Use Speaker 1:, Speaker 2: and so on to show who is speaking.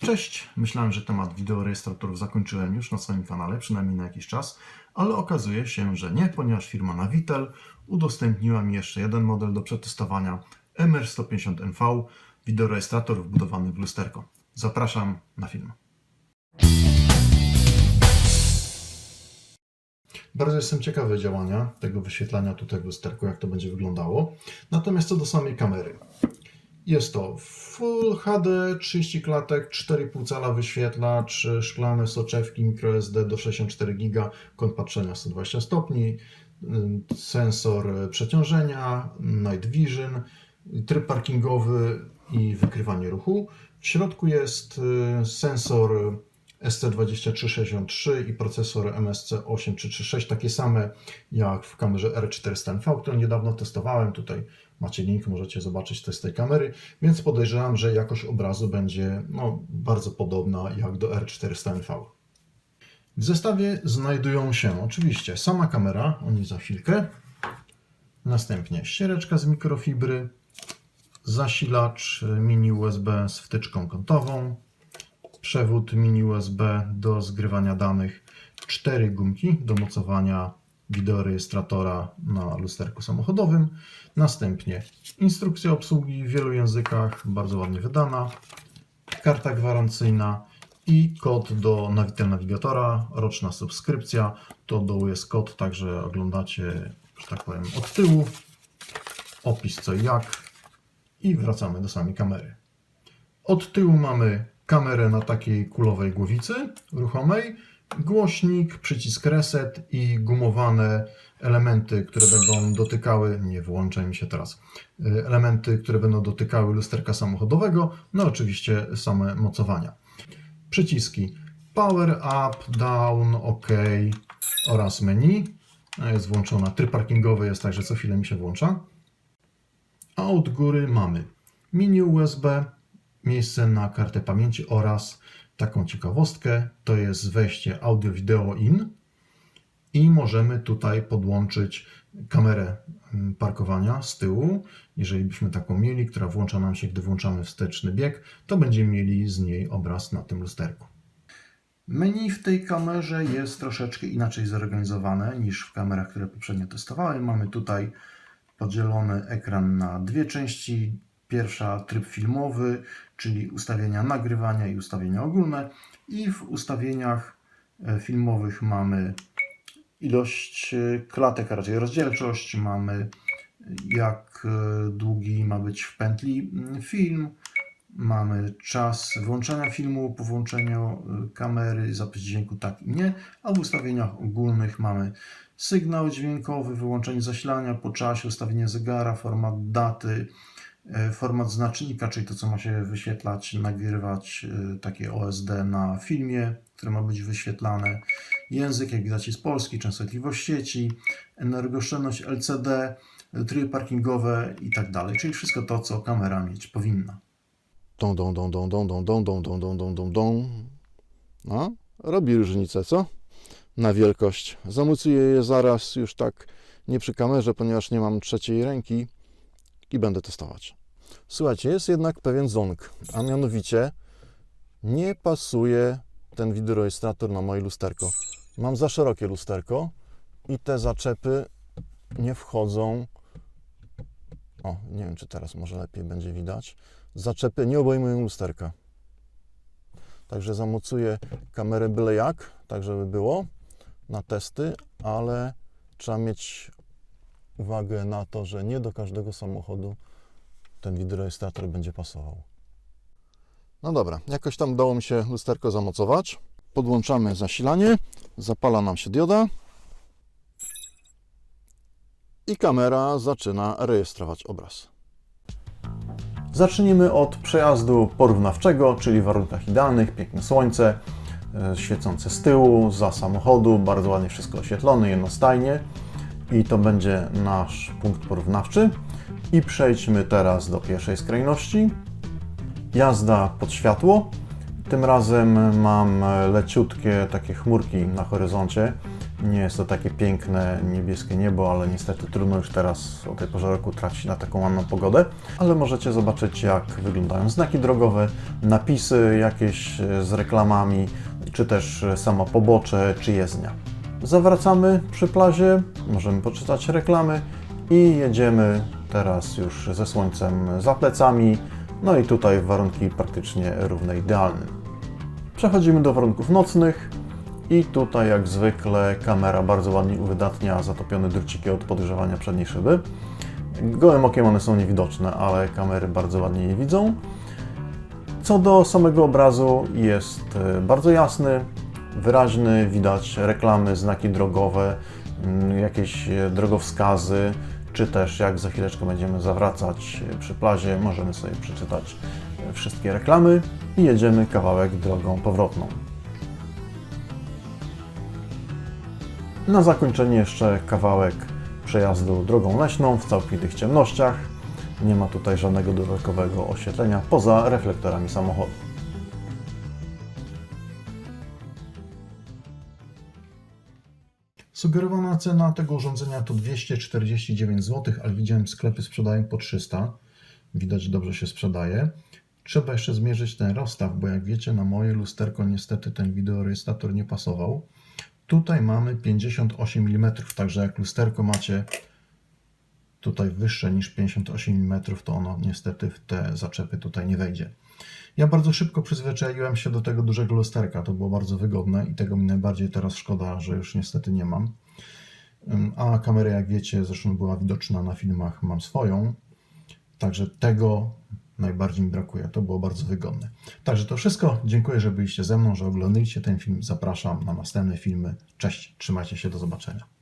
Speaker 1: Cześć! Myślałem, że temat wideorejestratorów zakończyłem już na swoim kanale, przynajmniej na jakiś czas, ale okazuje się, że nie, ponieważ firma Navitel udostępniła mi jeszcze jeden model do przetestowania MR150NV, wideorejestrator wbudowany w lusterko. Zapraszam na film. Bardzo jestem ciekawy działania tego wyświetlania tutaj w lusterku, jak to będzie wyglądało. Natomiast co do samej kamery. Jest to Full HD, 30 klatek, 4,5 cala wyświetlacz, szklane soczewki microSD do 64 GB, kąt patrzenia 120 stopni, sensor przeciążenia, night vision, tryb parkingowy i wykrywanie ruchu. W środku jest y, sensor SC2363 i procesor MSC8336, takie same jak w kamerze R400NV, którą niedawno testowałem. Tutaj macie link, możecie zobaczyć test tej kamery, więc podejrzewam, że jakość obrazu będzie no, bardzo podobna jak do R400NV. W zestawie znajdują się oczywiście sama kamera, o za chwilkę, następnie ściereczka z mikrofibry, zasilacz mini USB z wtyczką kątową, przewód mini USB do zgrywania danych, cztery gumki do mocowania wideorejestratora na lusterku samochodowym. Następnie instrukcja obsługi w wielu językach, bardzo ładnie wydana, karta gwarancyjna i kod do Navitel Navigatora, roczna subskrypcja. To dołu jest kod, także oglądacie, że tak powiem, od tyłu. Opis co i jak i wracamy do samej kamery. Od tyłu mamy kamerę na takiej kulowej głowicy ruchomej, głośnik, przycisk reset i gumowane elementy, które będą dotykały, nie wyłączaj mi się teraz, y, elementy, które będą dotykały lusterka samochodowego, no oczywiście same mocowania. Przyciski Power Up, Down, OK oraz menu. No, Jest włączona tryb parkingowy, jest także co chwilę mi się włącza. A od góry mamy mini USB, miejsce na kartę pamięci oraz taką ciekawostkę, to jest wejście audio wideo in i możemy tutaj podłączyć kamerę mm, parkowania z tyłu. Jeżeli byśmy taką mieli, która włącza nam się, gdy włączamy wsteczny bieg, to będziemy mieli z niej obraz na tym lusterku. Menu w tej kamerze jest troszeczkę inaczej zorganizowane niż w kamerach, które poprzednio testowałem. Mamy tutaj podzielony ekran na dwie części. Pierwsza tryb filmowy, czyli ustawienia nagrywania i ustawienia ogólne. I w ustawieniach e, filmowych mamy ilość e, klatek, a raczej rozdzielczość. Mamy e, jak długi ma być w pętli film. Mamy czas włączenia filmu po włączeniu kamery, zapis dźwięku tak i nie, a w ustawieniach ogólnych mamy sygnał dźwiękowy, wyłączenie zasilania po czasie, ustawienie zegara, format daty, format znacznika, czyli to, co ma się wyświetlać, nagrywać e, takie OSD na filmie, które ma być wyświetlane, język, jak widać, jest polski, częstotliwość sieci, energooszczędność LCD, e, tryby parkingowe i tak dalej, czyli wszystko to, co kamera mieć powinna.
Speaker 2: Dą, dą, dą, dą, dą, dą, dą, dą, dą, dą, dą, dą. No, robi różnicę, co? Na wielkość. Zamocuję je zaraz już tak nie przy kamerze, ponieważ nie mam trzeciej ręki i będę testować. Słuchajcie, jest jednak pewien ząg, a mianowicie nie pasuje ten wideorejestrator na moje lusterko. Mam za szerokie lusterko i te zaczepy nie wchodzą. O, nie wiem, czy teraz może lepiej będzie widać. Zaczepy nie obejmują lusterka. Także zamocuję kamerę byle jak, tak żeby było na testy, ale trzeba mieć uwagę na to, że nie do każdego samochodu ten wideorejestrator będzie pasował. No dobra, jakoś tam udało mi się lusterko zamocować. Podłączamy zasilanie, zapala nam się dioda i kamera zaczyna rejestrować obraz.
Speaker 1: Zacznijmy od przejazdu porównawczego, czyli w warunkach idealnych, piękne słońce, e, świecące z tyłu, za samochodu, bardzo ładnie wszystko oświetlone, jednostajnie. I to będzie nasz punkt porównawczy. I przejdźmy teraz do pierwszej skrajności. Jazda pod światło. Tym razem mam leciutkie takie chmurki na horyzoncie,
Speaker 2: Nie jest to takie piękne niebieskie niebo, ale niestety trudno już teraz o tej porze roku tracić na taką ładną pogodę. Ale możecie zobaczyć, jak wyglądają znaki drogowe, napisy jakieś z reklamami, czy też sama pobocze, czy jezdnia. Zawracamy przy plazie, możemy poczytać reklamy i jedziemy teraz już ze słońcem za plecami. No i tutaj warunki praktycznie równe idealnym. Przechodzimy do warunków nocnych. I tutaj jak zwykle kamera bardzo ładnie uwydatnia zatopione druciki od podgrzewania przedniej szyby. Gołym okiem one są niewidoczne, ale kamery bardzo ładnie je widzą. Co do samego obrazu jest e, bardzo jasny, wyraźny, widać reklamy, znaki drogowe, mm, jakieś e, drogowskazy, czy też jak za chwileczkę będziemy zawracać e, przy plazie, możemy sobie przeczytać e, wszystkie reklamy i jedziemy kawałek drogą powrotną. Na zakończenie jeszcze kawałek przejazdu drogą leśną w całkowitych ciemnościach. Nie ma tutaj żadnego dodatkowego oświetlenia poza reflektorami samochodu.
Speaker 1: Sugerowana cena tego urządzenia to 249 zł, ale widziałem sklepy sprzedają po 300. Widać dobrze się sprzedaje. Trzeba jeszcze zmierzyć ten rozstaw, bo jak wiecie, na moje lusterko niestety ten wideorejestrator nie pasował. Tutaj mamy 58 mm, także jak lusterko macie tutaj wyższe niż 58 mm, to ono niestety w te zaczepy tutaj nie wejdzie. Ja bardzo szybko przyzwyczaiłem się do tego dużego lusterka, to było bardzo wygodne i tego mi najbardziej teraz szkoda, że już niestety nie mam. A kamerę, jak wiecie, zresztą była widoczna na filmach, mam swoją, także tego najbardziej mi brakuje. To było bardzo wygodne. Także to wszystko. Dziękuję, że byliście ze mną, że oglądaliście ten film. Zapraszam na następne filmy. Cześć, trzymajcie się, do zobaczenia.